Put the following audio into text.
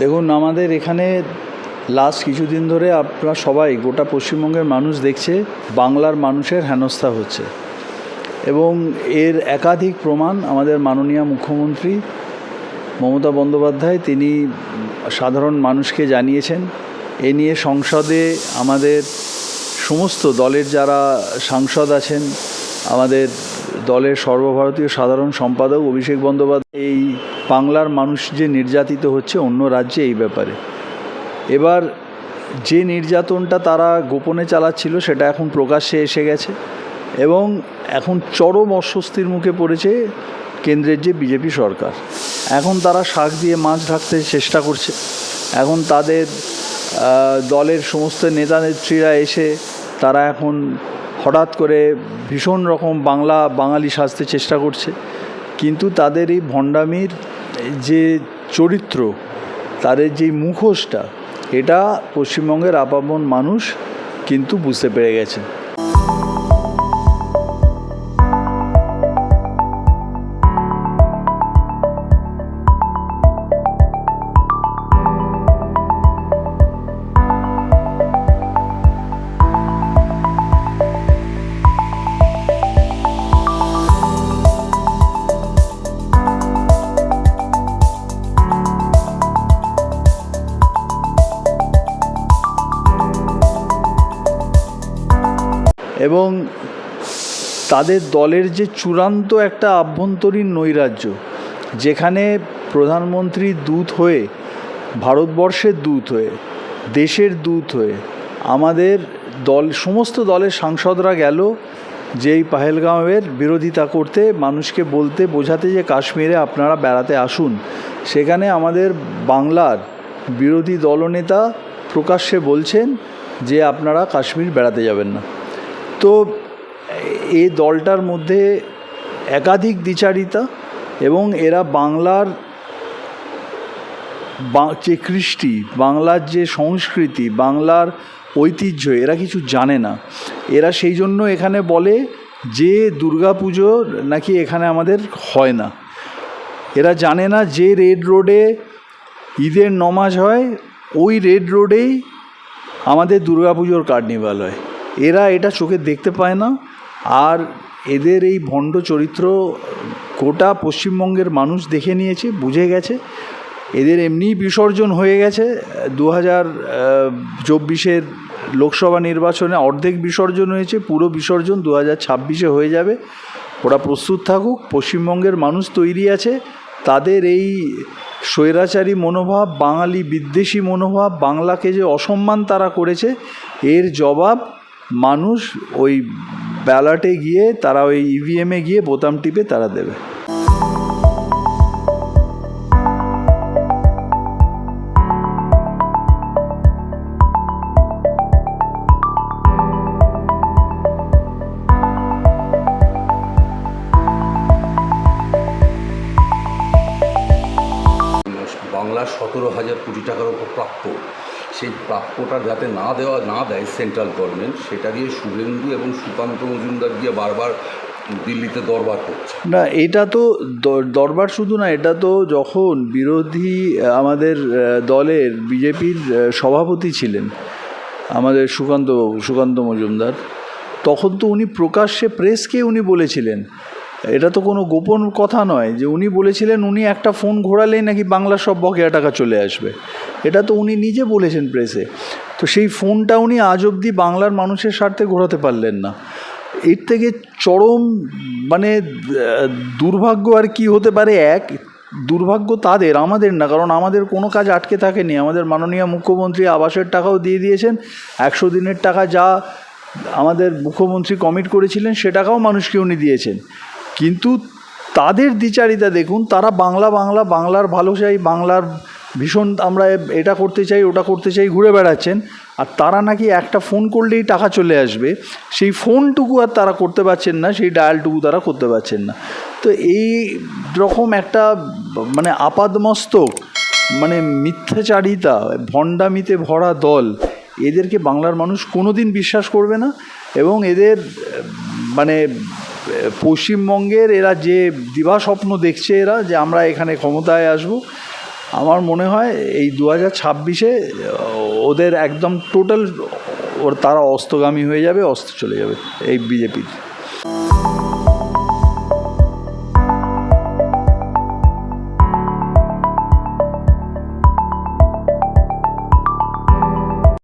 দেখুন, আমাদের এখানে লাস্ট কিছুদিন ধরে আপনারা সবাই, গোটা পশ্চিমবঙ্গের মানুষ দেখছে, বাংলার মানুষের হেনস্থা হচ্ছে। এবং এর একাধিক প্রমাণ আমাদের মাননীয় মুখ্যমন্ত্রী মমতা বন্দ্যোপাধ্যায়, তিনি সাধারণ মানুষকে জানিয়েছেন। এ নিয়ে সংসদে আমাদের সমস্ত দলের যারা সাংসদ আছেন, আমাদের দলের সর্বভারতীয় সাধারণ সম্পাদক অভিষেক বন্দ্যোপাধ্যায়, এই বাংলার মানুষ যে নির্যাতিত হচ্ছে অন্য রাজ্যে এই ব্যাপারে। এবার যে নির্যাতনটা তারা গোপনে চালাচ্ছিল সেটা এখন প্রকাশ্যে এসে গেছে এবং এখন চরম অস্বস্তির মুখে পড়েছে কেন্দ্রের যে বিজেপি সরকার। এখন তারা শাক দিয়ে মাছ ঢাকতে চেষ্টা করছে। এখন তাদের দলের সমস্ত নেতা নেত্রীরা এসে তারা এখন হঠাৎ করে ভীষণ রকম বাংলা, বাঙালি সাজতে চেষ্টা করছে। কিন্তু তাদের এই ভণ্ডামির যে চরিত্র তাদের যে মুখোশটা, এটা পশ্চিমবঙ্গের আপামন মানুষ কিন্তু বুঝতে পেরে গেছে এবং তাদের দলের যে চূড়ান্ত একটা আভ্যন্তরীণ নৈরাজ্য, যেখানে প্রধানমন্ত্রী দূত হয়ে, ভারতবর্ষের দূত হয়ে, দেশের দূত হয়ে, আমাদের দল, সমস্ত দলের সাংসদরা গেল যে এই পাহেলগাঁওয়ের বিরোধিতা করতে, মানুষকে বলতে, বোঝাতে যে কাশ্মীরে আপনারা বেড়াতে আসুন। সেখানে আমাদের বাংলার বিরোধী দলনেতা প্রকাশ্যে বলছেন যে আপনারা কাশ্মীর বেড়াতে যাবেন না। তো এই দলটার মধ্যে একাধিক দ্বিচারিতা এবং এরা বাংলার যে কৃষ্টি, বাংলার যে সংস্কৃতি, বাংলার ঐতিহ্য, এরা কিছু জানে না। এরা সেই জন্য এখানে বলে যে দুর্গাপুজো নাকি এখানে আমাদের হয় না। এরা জানে না যে রেড রোডে ঈদের নমাজ হয়, ওই রেড রোডেই আমাদের দুর্গাপুজোর কার্নিভাল হয়। এরা এটা চোখে দেখতে পায় না। আর এদের এই ভণ্ড চরিত্র গোটা পশ্চিমবঙ্গের মানুষ দেখে নিয়েছে, বুঝে গেছে। এদের এমনিই বিসর্জন হয়ে গেছে। দু হাজার চব্বিশের লোকসভা নির্বাচনে অর্ধেক বিসর্জন হয়েছে, পুরো বিসর্জন দু হাজার ছাব্বিশে হয়ে যাবে। ওরা প্রস্তুত থাকুক, পশ্চিমবঙ্গের মানুষ তৈরি আছে। তাদের এই স্বৈরাচারী মনোভাব, বাঙালি বিদ্বেষী মনোভাব, বাংলাকে যে অসম্মান তারা করেছে, এর জবাব মানুষ ওই ব্যালটে গিয়ে, তারা ওই ইভিএমে গিয়ে বোতাম টিপে তারা দেবে। বাংলার সতেরো হাজার কোটি টাকার উপর প্রাপ্য সেই প্রাপ্যটা যাতে না দেওয়া, না দেয় সেন্ট্রাল গভর্নমেন্ট, সেটা দিয়ে শুভেন্দু এবং সুকান্ত মজুমদার দিয়ে বারবার দিল্লিতে দরবার করছে। না, এটা তো দরবার শুধু না, এটা তো যখন বিরোধী আমাদের দলের বিজেপির সভাপতি ছিলেন, আমাদের সুকান্ত সুকান্ত মজুমদার, তখন তো উনি প্রকাশ্যে প্রেসকে উনি বলেছিলেন এটা তো কোনো গোপন কথা নয় যে উনি বলেছিলেন উনি একটা ফোন ঘোরালেই নাকি বাংলার সব বকেয়া টাকা চলে আসবে। এটা তো উনি নিজে বলেছেন প্রেসে। তো সেই ফোনটা উনি আজ অবধি বাংলার মানুষের স্বার্থে ঘোরাতে পারলেন না। এর থেকে চরম মানে দুর্ভাগ্য আর কি হতে পারে এক, দুর্ভাগ্য তাদের, আমাদের না, কারণ আমাদের কোনো কাজ আটকে থাকেনি। আমাদের মাননীয় মুখ্যমন্ত্রী আবাসের টাকাও দিয়ে দিয়েছেন। একশো দিনের টাকা যা আমাদের মুখ্যমন্ত্রী কমিট করেছিলেন, সে টাকাও মানুষকে উনি দিয়েছেন। কিন্তু তাদের দ্বিচারিতা দেখুন, তারা বাংলা বাংলা, বাংলার ভালো চাই, বাংলার ভীষণ আমরা এটা করতে চাই, ওটা করতে চাই, ঘুরে বেড়াচ্ছেন। আর তারা নাকি একটা ফোন করলেই টাকা চলে আসবে, সেই ফোনটুকু আর তারা করতে পারছেন না, সেই ডায়ালটুকু তারা করতে পারছেন না। তো এই রকম একটা মানে আপাদমস্তক মানে মিথ্যাচারিতা, ভণ্ডামিতে ভরা দল, এদেরকে বাংলার মানুষ কোনো দিন বিশ্বাস করবে না এবং এদের মানে পশ্চিমবঙ্গের এরা যে দিবাস্বপ্ন দেখছে এরা যে আমরা এখানে ক্ষমতায় আসব, আমার মনে হয় এই দু হাজার ছাব্বিশে ওদের একদম টোটাল ওর তারা অস্তগামী হয়ে যাবে, অস্ত চলে যাবে এই বিজেপির।